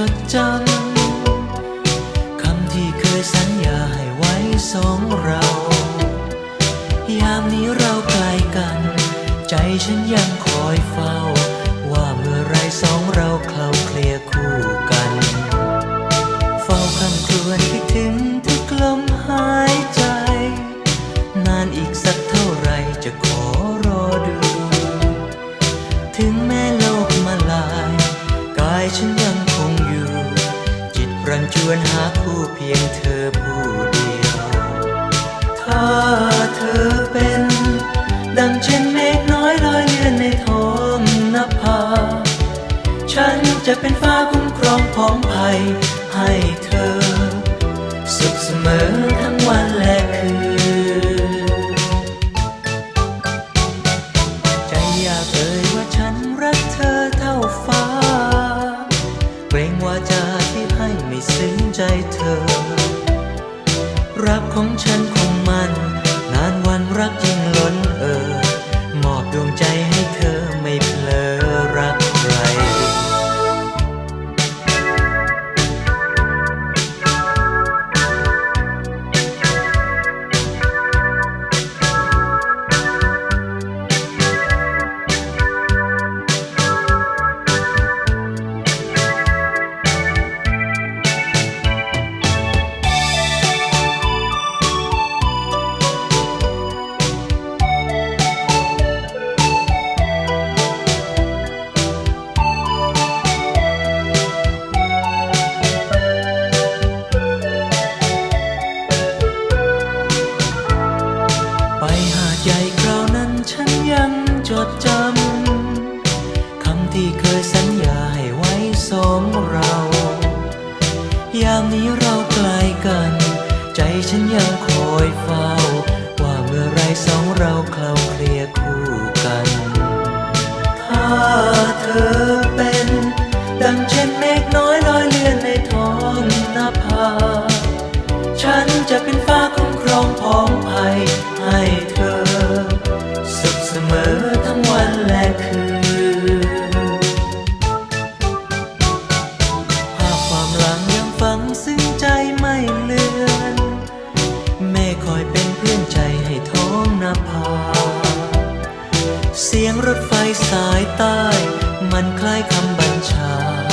จดจำ คำที่เคยสัญญาให้ไว้สองเรา ยามนี้เราไกลกัน ใจฉันยังคอยเฝ้า ว่าเมื่อไรสองเราเคล้าเคลียคู่กัน เฝ้าคำครวญคิดถึงทุกลมหายใจ นานอีกสักเท่าไรจะขอรอดู ถึงแม้โลกมาลาย กายฉัน วนหาคู่เพียงเธอผู้เดียว ถ้าเธอเป็น ดังเช่นเมฆน้อยลอยเลื่อนในท้องนภา ฉันจะเป็นฟ้าคุ้มครองพ้องภัยให้เธอ สุขเสมอทั้ง ใจเธอ รักของฉันคงมัน นานวันรักยิ่ง จดจำคำที่เคยสัญญาให้ไว้สองเรา ยามนี้เราไกลกัน ใจฉันยังคอยเฝ้า ว่าเมื่อไรสองเราเคล้าเคลียคู่กัน เสียงรถไฟสายใต้ มันคล้ายคำบัญชา